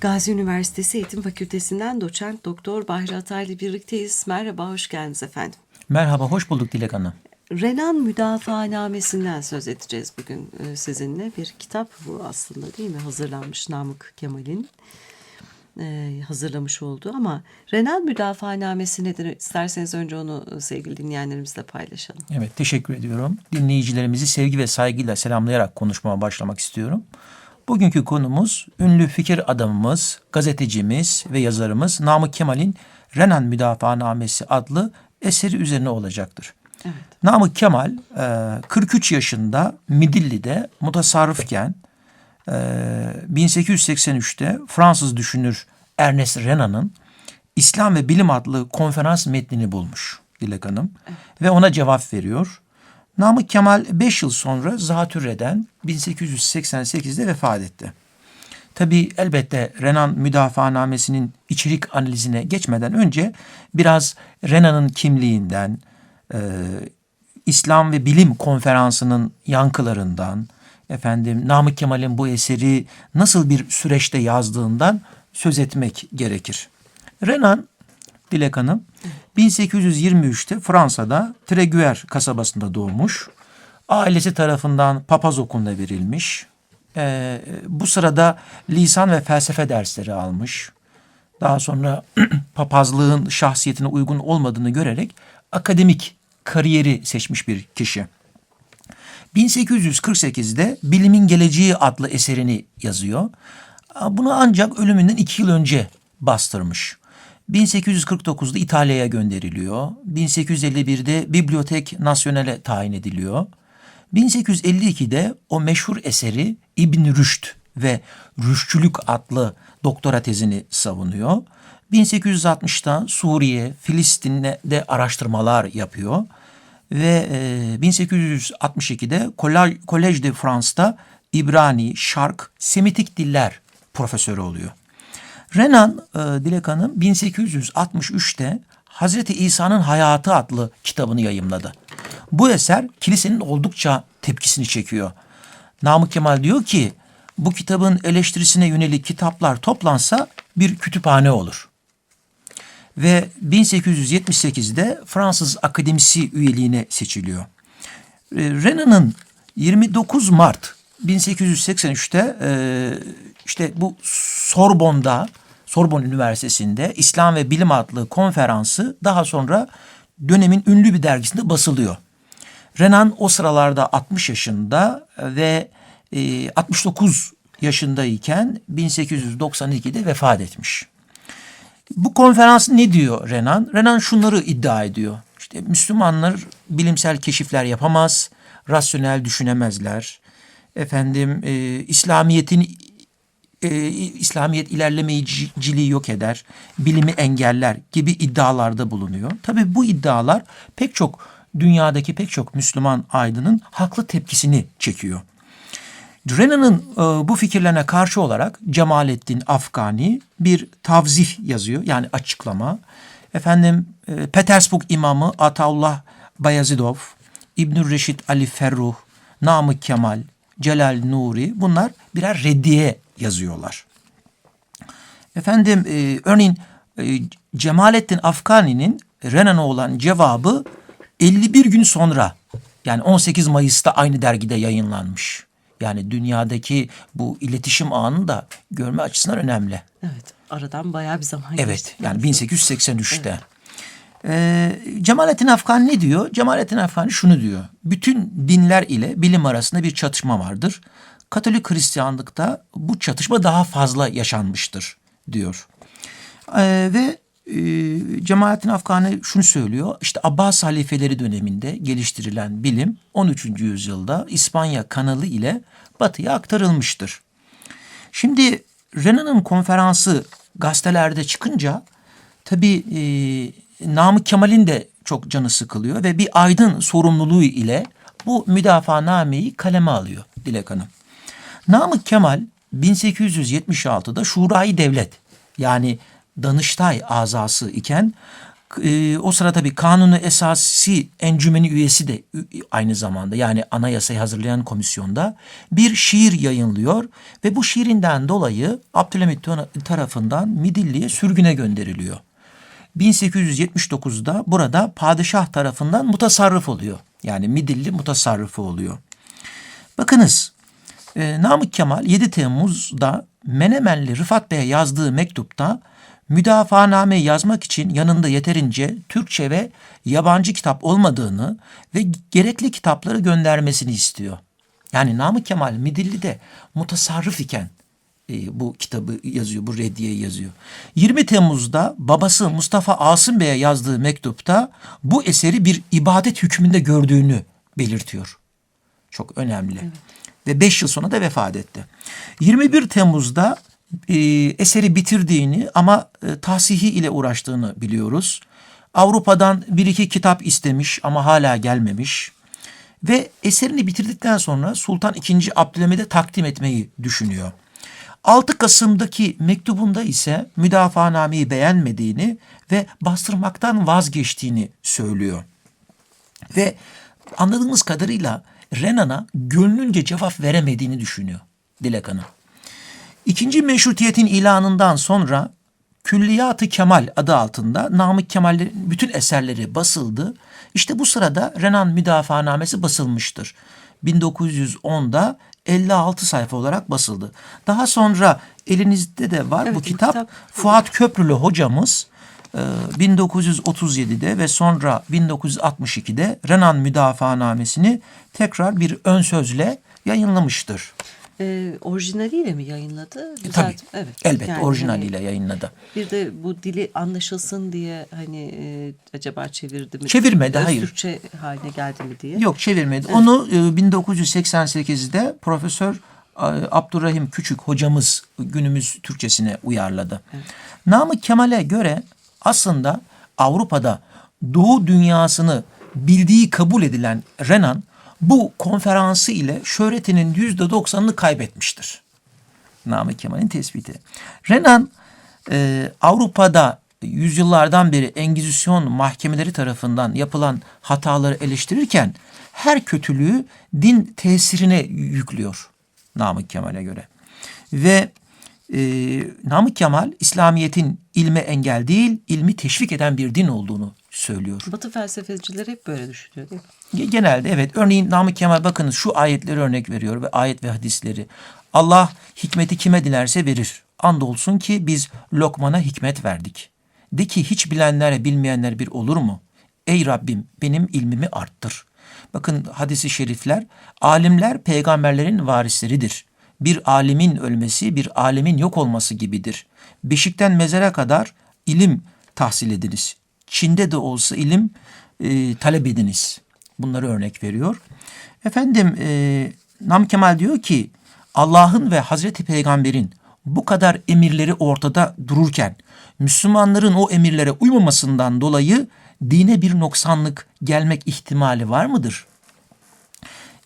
Gazi Üniversitesi Eğitim Fakültesinden doçent doktor Bahri Atay'la birlikteyiz. Merhaba, hoş geldiniz efendim. Merhaba, hoş bulduk Dilek Hanım. Renan Müdafaanamesinden söz edeceğiz bugün e, sizinle. Bir kitap bu aslında değil mi? Hazırlanmış Namık Kemal'in e, hazırlamış olduğu ama Renan Müdafaanamesi nedir? İsterseniz önce onu e, sevgili dinleyenlerimizle paylaşalım. Evet, teşekkür ediyorum. Dinleyicilerimizi sevgi ve saygıyla selamlayarak konuşmama başlamak istiyorum. Bugünkü konumuz ünlü fikir adamımız, gazetecimiz ve yazarımız Namık Kemal'in Renan Müdafaanamesi adlı eseri üzerine olacaktır. Evet. Namık Kemal e, 43 yaşında Midilli'de mutasarrıfken e, 1883'te Fransız düşünür Ernest Renan'ın İslam ve Bilim adlı konferans metnini bulmuş Dilek Hanım ve ona cevap veriyor. Namık Kemal 5 yıl sonra zatürreden 1888'de vefat etti. Tabi elbette Renan müdafaanamesinin içerik analizine geçmeden önce biraz Renan'ın kimliğinden, e, İslam ve Bilim Konferansı'nın yankılarından, efendim Namık Kemal'in bu eseri nasıl bir süreçte yazdığından söz etmek gerekir. Renan, Dilek Hanım, 1823'te Fransa'da Treguer kasabasında doğmuş. Ailesi tarafından papaz okuluna verilmiş. Ee, bu sırada lisan ve felsefe dersleri almış. Daha sonra papazlığın şahsiyetine uygun olmadığını görerek akademik kariyeri seçmiş bir kişi. 1848'de Bilimin Geleceği adlı eserini yazıyor. Bunu ancak ölümünden iki yıl önce bastırmış. 1849'da İtalya'ya gönderiliyor. 1851'de Bibliotek Nasyonel'e tayin ediliyor. 1852'de o meşhur eseri İbn Rüşd ve Rüşçülük adlı doktora tezini savunuyor. 1860'da Suriye, Filistin'de de araştırmalar yapıyor. Ve e, 1862'de Collège de France'da İbrani, Şark, Semitik diller profesörü oluyor. Renan e, Dilek Hanım 1863'te Hazreti İsa'nın Hayatı adlı kitabını yayımladı. Bu eser kilisenin oldukça tepkisini çekiyor. Namık Kemal diyor ki bu kitabın eleştirisine yönelik kitaplar toplansa bir kütüphane olur. Ve 1878'de Fransız Akademisi üyeliğine seçiliyor. E, Renan'ın 29 Mart 1883'te e, işte bu Sorbon'da Sorbon Üniversitesi'nde İslam ve Bilim adlı konferansı daha sonra dönemin ünlü bir dergisinde basılıyor. Renan o sıralarda 60 yaşında ve e, 69 yaşındayken 1892'de vefat etmiş. Bu konferans ne diyor Renan? Renan şunları iddia ediyor. İşte Müslümanlar bilimsel keşifler yapamaz, rasyonel düşünemezler. Efendim e, İslamiyet'in e, İslamiyet ilerlemeyiciliği yok eder, bilimi engeller gibi iddialarda bulunuyor. Tabii bu iddialar pek çok dünyadaki pek çok Müslüman aydının haklı tepkisini çekiyor. Renan'ın e, bu fikirlerine karşı olarak Cemalettin Afgani bir tavzif yazıyor yani açıklama. Efendim e, Petersburg imamı Ataullah Bayazidov, İbnül Reşit Ali Ferruh, Namık Kemal, Celal Nuri bunlar birer reddiye yazıyorlar. Efendim e, örneğin e, Cemalettin Afgani'nin Renan'a olan cevabı 51 gün sonra yani 18 Mayıs'ta aynı dergide yayınlanmış. Yani dünyadaki bu iletişim ağını da görme açısından önemli. Evet, aradan bayağı bir zaman Evet, geçti. yani 1883'te. Evet. Ee, Cemalettin Afgan ne diyor? Cemalettin Afgan şunu diyor. Bütün dinler ile bilim arasında bir çatışma vardır. Katolik Hristiyanlıkta bu çatışma daha fazla yaşanmıştır diyor. Ee, ve e, Cemalettin Afgani şunu söylüyor. İşte Abbas halifeleri döneminde geliştirilen bilim 13. yüzyılda İspanya kanalı ile batıya aktarılmıştır. Şimdi Renan'ın konferansı gazetelerde çıkınca tabii e, Namık Kemal'in de çok canı sıkılıyor ve bir aydın sorumluluğu ile bu müdafaa kaleme alıyor Dilek Hanım. Namık Kemal 1876'da Şurayı Devlet yani Danıştay azası iken e, o sıra tabii kanunu esasi encümeni üyesi de aynı zamanda yani anayasayı hazırlayan komisyonda bir şiir yayınlıyor ve bu şiirinden dolayı Abdülhamit tarafından Midilli'ye sürgüne gönderiliyor. 1879'da burada padişah tarafından mutasarrıf oluyor. Yani Midilli mutasarrıfı oluyor. Bakınız e, Namık Kemal 7 Temmuz'da Menemenli Rıfat Bey'e yazdığı mektupta müdafanameyi yazmak için yanında yeterince Türkçe ve yabancı kitap olmadığını ve gerekli kitapları göndermesini istiyor. Yani Namık Kemal Midilli'de mutasarrıf iken e, bu kitabı yazıyor, bu reddiyeyi yazıyor. 20 Temmuz'da babası Mustafa Asım Bey'e yazdığı mektupta bu eseri bir ibadet hükmünde gördüğünü belirtiyor. Çok önemli. Ve 5 yıl sonra da vefat etti. 21 Temmuz'da e, eseri bitirdiğini ama e, tahsihi ile uğraştığını biliyoruz. Avrupa'dan bir iki kitap istemiş ama hala gelmemiş. Ve eserini bitirdikten sonra Sultan II. Abdülhamid'e takdim etmeyi düşünüyor. 6 Kasım'daki mektubunda ise müdafanameyi beğenmediğini ve bastırmaktan vazgeçtiğini söylüyor. Ve anladığımız kadarıyla Renan'a gönlünce cevap veremediğini düşünüyor Dilek Hanım. İkinci meşrutiyetin ilanından sonra Külliyat-ı Kemal adı altında Namık Kemal'in bütün eserleri basıldı. İşte bu sırada Renan Müdafaanamesi basılmıştır. 1910'da 56 sayfa olarak basıldı. Daha sonra elinizde de var Evet, bu kitap. kitap. Fuat Köprülü hocamız 1937'de ve sonra 1962'de Renan Müdafaanamesini tekrar bir ön sözle yayınlamıştır. E, orijinaliyle mi yayınladı? E, Tabii. Düzelt- Evet. Elbette Yani orijinaliyle yayınladı. hani bir de bu dili anlaşılsın diye hani e, acaba çevirdi mi? Çevirmedi, hayır. Türkçe haline geldi mi diye. Yok çevirmedi. Onu e, 1988'de Profesör e, Abdurrahim Küçük hocamız günümüz Türkçesine uyarladı. Namık Kemal'e göre aslında Avrupa'da Doğu dünyasını bildiği kabul edilen Renan bu konferansı ile şöhretinin yüzde doksanını kaybetmiştir. Namık Kemal'in tespiti. Renan e, Avrupa'da yüzyıllardan beri Engizisyon mahkemeleri tarafından yapılan hataları eleştirirken her kötülüğü din tesirine yüklüyor Namık Kemal'e göre. Ve e, Namık Kemal İslamiyet'in ilme engel değil, ilmi teşvik eden bir din olduğunu söylüyor. Batı felsefecileri hep böyle düşünüyor değil mi? Ge- Genelde evet. Örneğin Namık Kemal bakınız şu ayetleri örnek veriyor ve ayet ve hadisleri. Allah hikmeti kime dilerse verir. Andolsun ki biz Lokman'a hikmet verdik. De ki hiç bilenlere bilmeyenler bir olur mu? Ey Rabbim benim ilmimi arttır. Bakın hadisi şerifler alimler peygamberlerin varisleridir. Bir alimin ölmesi bir alemin yok olması gibidir. Beşikten mezara kadar ilim tahsil ediniz. Çin'de de olsa ilim e, talep ediniz. Bunları örnek veriyor. Efendim e, Nam Kemal diyor ki Allah'ın ve Hazreti Peygamber'in bu kadar emirleri ortada dururken Müslümanların o emirlere uymamasından dolayı dine bir noksanlık gelmek ihtimali var mıdır?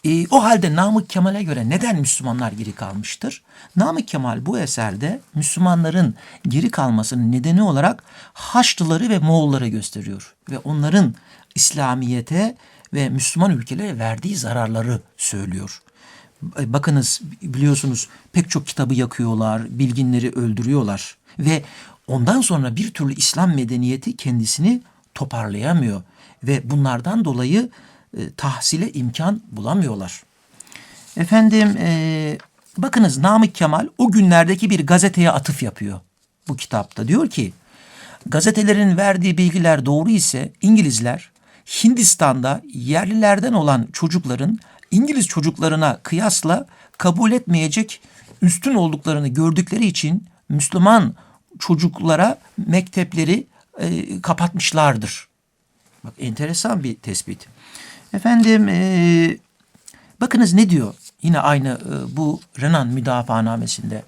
E, o halde Namık Kemal'e göre neden Müslümanlar geri kalmıştır? Namık Kemal bu eserde Müslümanların geri kalmasının nedeni olarak Haçlıları ve Moğolları gösteriyor. Ve onların İslamiyet'e ve Müslüman ülkelere verdiği zararları söylüyor. E, Bakınız biliyorsunuz pek çok kitabı yakıyorlar, bilginleri öldürüyorlar ve ondan sonra bir türlü İslam medeniyeti kendisini toparlayamıyor ve bunlardan dolayı e, tahsile imkan bulamıyorlar. Efendim e, bakınız Namık Kemal o günlerdeki bir gazeteye atıf yapıyor bu kitapta. Diyor ki gazetelerin verdiği bilgiler doğru ise İngilizler Hindistan'da yerlilerden olan çocukların İngiliz çocuklarına kıyasla kabul etmeyecek üstün olduklarını gördükleri için Müslüman çocuklara mektepleri e, kapatmışlardır. Bak enteresan bir tespit. Efendim e, bakınız ne diyor yine aynı e, bu Renan müdafaanamesinde.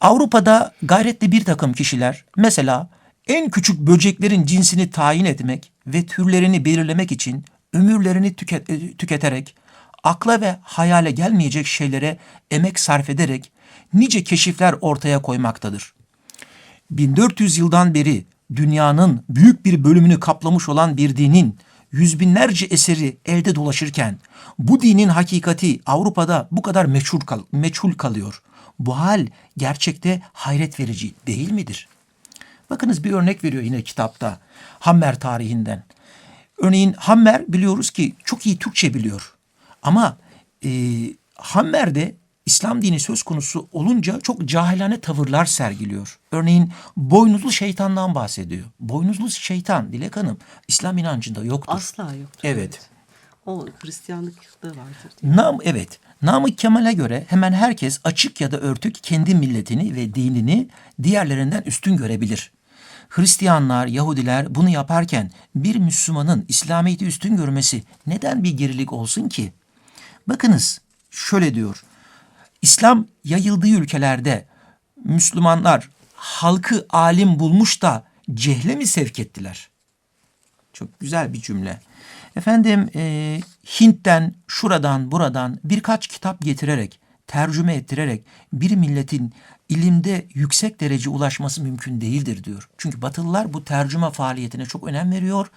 Avrupa'da gayretli bir takım kişiler mesela en küçük böceklerin cinsini tayin etmek ve türlerini belirlemek için ömürlerini tüket, e, tüketerek akla ve hayale gelmeyecek şeylere emek sarf ederek nice keşifler ortaya koymaktadır. 1400 yıldan beri dünyanın büyük bir bölümünü kaplamış olan bir dinin yüz binlerce eseri elde dolaşırken bu dinin hakikati Avrupa'da bu kadar meçhul, kal- meçhul kalıyor. Bu hal gerçekte hayret verici değil midir? Bakınız bir örnek veriyor yine kitapta Hammer tarihinden. Örneğin Hammer biliyoruz ki çok iyi Türkçe biliyor. Ama e, Hammer'de İslam dini söz konusu olunca çok cahilane tavırlar sergiliyor. Örneğin boynuzlu şeytandan bahsediyor. Boynuzlu şeytan Dilek Hanım İslam inancında yoktur. Asla yoktur. Evet. O Hristiyanlıkta vardır. Nam evet. Namık Kemal'e göre hemen herkes açık ya da örtük kendi milletini ve dinini diğerlerinden üstün görebilir. Hristiyanlar, Yahudiler bunu yaparken bir Müslümanın İslamiyet'i üstün görmesi neden bir gerilik olsun ki? Bakınız şöyle diyor. İslam yayıldığı ülkelerde Müslümanlar halkı alim bulmuş da cehle mi sevk ettiler? Çok güzel bir cümle. Efendim e, Hint'ten, şuradan, buradan birkaç kitap getirerek, tercüme ettirerek bir milletin ilimde yüksek derece ulaşması mümkün değildir diyor. Çünkü Batılılar bu tercüme faaliyetine çok önem veriyor.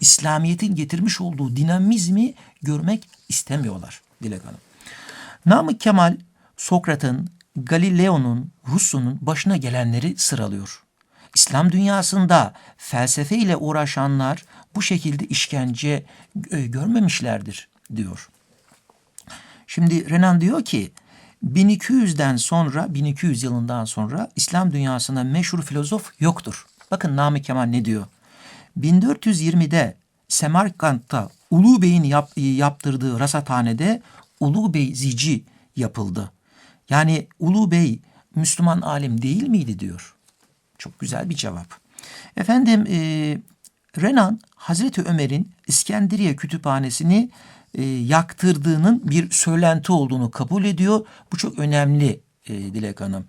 İslamiyet'in getirmiş olduğu dinamizmi görmek istemiyorlar Dilek Hanım. Namık Kemal, Sokrat'ın, Galileo'nun, Rousseau'nun başına gelenleri sıralıyor. İslam dünyasında felsefe ile uğraşanlar bu şekilde işkence e, görmemişlerdir diyor. Şimdi Renan diyor ki 1200'den sonra 1200 yılından sonra İslam dünyasında meşhur filozof yoktur. Bakın Namık Kemal ne diyor? 1420'de Semerkant'ta Ulu Bey'in yap- yaptırdığı rasathanede Ulu Bey zici yapıldı. Yani Ulu Bey Müslüman alim değil miydi diyor. Çok güzel bir cevap. Efendim e, Renan Hazreti Ömer'in İskenderiye kütüphanesini e, yaktırdığının bir söylenti olduğunu kabul ediyor. Bu çok önemli e, Dilek Hanım.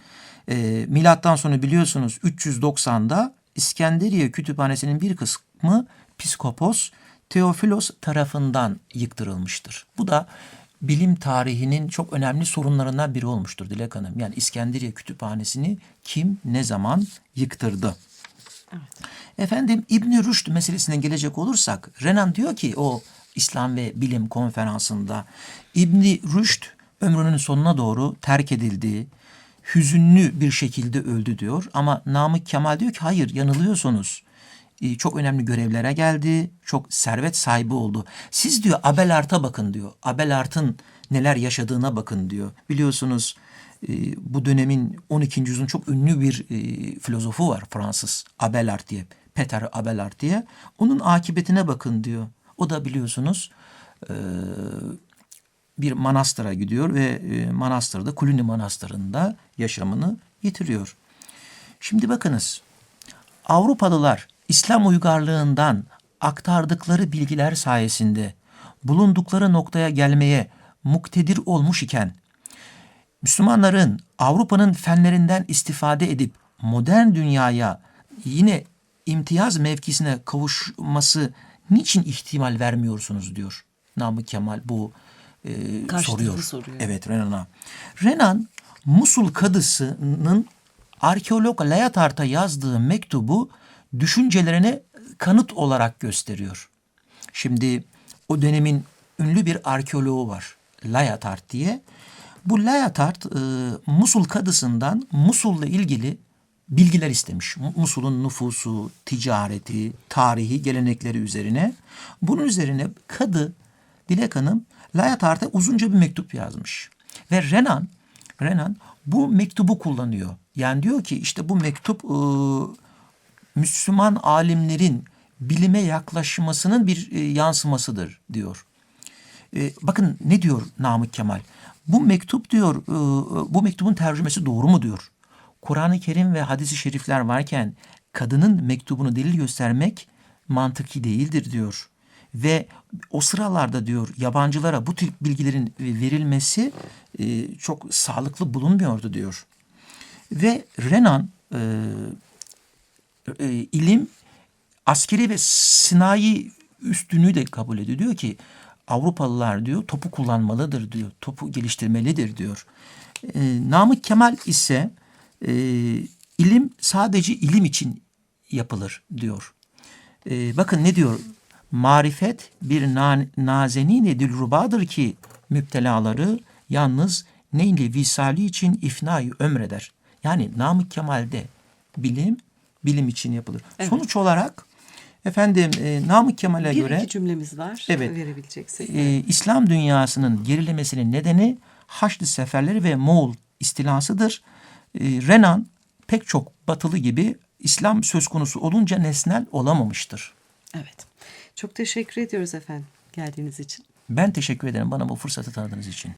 E, milattan sonra biliyorsunuz 390'da İskenderiye kütüphanesinin bir kısmı Piskopos Teofilos tarafından yıktırılmıştır. Bu da bilim tarihinin çok önemli sorunlarından biri olmuştur Dilek Hanım. Yani İskenderiye Kütüphanesi'ni kim ne zaman yıktırdı? Efendim İbn Rüşd meselesine gelecek olursak Renan diyor ki o İslam ve Bilim konferansında İbn Rüşd ömrünün sonuna doğru terk edildi. Hüzünlü bir şekilde öldü diyor ama Namık Kemal diyor ki hayır yanılıyorsunuz. Ee, Çok önemli görevlere geldi. Çok servet sahibi oldu. Siz diyor Abelard'a bakın diyor. Abelard'ın neler yaşadığına bakın diyor. Biliyorsunuz e, bu dönemin 12. yüzyılın çok ünlü bir e, filozofu var Fransız Abelard diye. Peter Abelard diye. Onun akıbetine bakın diyor. O da biliyorsunuz e, bir manastıra gidiyor ve e, manastırda Kuluni Manastırı'nda yaşamını yitiriyor. Şimdi bakınız Avrupalılar İslam uygarlığından aktardıkları bilgiler sayesinde bulundukları noktaya gelmeye muktedir olmuş iken Müslümanların Avrupa'nın fenlerinden istifade edip modern dünyaya yine imtiyaz mevkisine kavuşması niçin ihtimal vermiyorsunuz diyor Namık Kemal bu e, Karşılıklı soruyor. soruyor. Evet Renan'a. Renan Musul kadısının arkeolog Layatart'a yazdığı mektubu düşüncelerine kanıt olarak gösteriyor. Şimdi o dönemin ünlü bir arkeoloğu var. Layatart diye. Bu Layatart e, Musul kadısından Musul'la ilgili bilgiler istemiş. Mu- Musul'un nüfusu, ticareti, tarihi, gelenekleri üzerine. Bunun üzerine kadı Dilek Hanım Layatart'a uzunca bir mektup yazmış. Ve Renan, Renan bu mektubu kullanıyor. Yani diyor ki işte bu mektup e, Müslüman alimlerin bilime yaklaşmasının bir e, yansımasıdır diyor. E, bakın ne diyor Namık Kemal? Bu mektup diyor, e, bu mektubun tercümesi doğru mu diyor. Kur'an-ı Kerim ve hadisi şerifler varken kadının mektubunu delil göstermek mantıki değildir diyor. Ve o sıralarda diyor yabancılara bu tür bilgilerin verilmesi e, çok sağlıklı bulunmuyordu diyor. Ve Renan e, e, ilim askeri ve sinayi üstünlüğü de kabul ediyor. Diyor ki Avrupalılar diyor topu kullanmalıdır diyor. Topu geliştirmelidir diyor. E, Namık Kemal ise e, ilim sadece ilim için yapılır diyor. Ee, bakın ne diyor? Marifet bir na nazenine dilrubadır ki müptelaları yalnız neyle visali için ifnayı ömreder. Yani Namık Kemal'de bilim bilim için yapılır. Evet. Sonuç olarak efendim e, Namık Kemal'e Bir göre iki cümlemiz var. Evet. Verebileceksek. e, İslam dünyasının gerilemesinin nedeni Haçlı seferleri ve Moğol istilasıdır. E, Renan pek çok batılı gibi İslam söz konusu olunca nesnel olamamıştır. Evet. Çok teşekkür ediyoruz efendim geldiğiniz için. Ben teşekkür ederim bana bu fırsatı tanıdığınız için.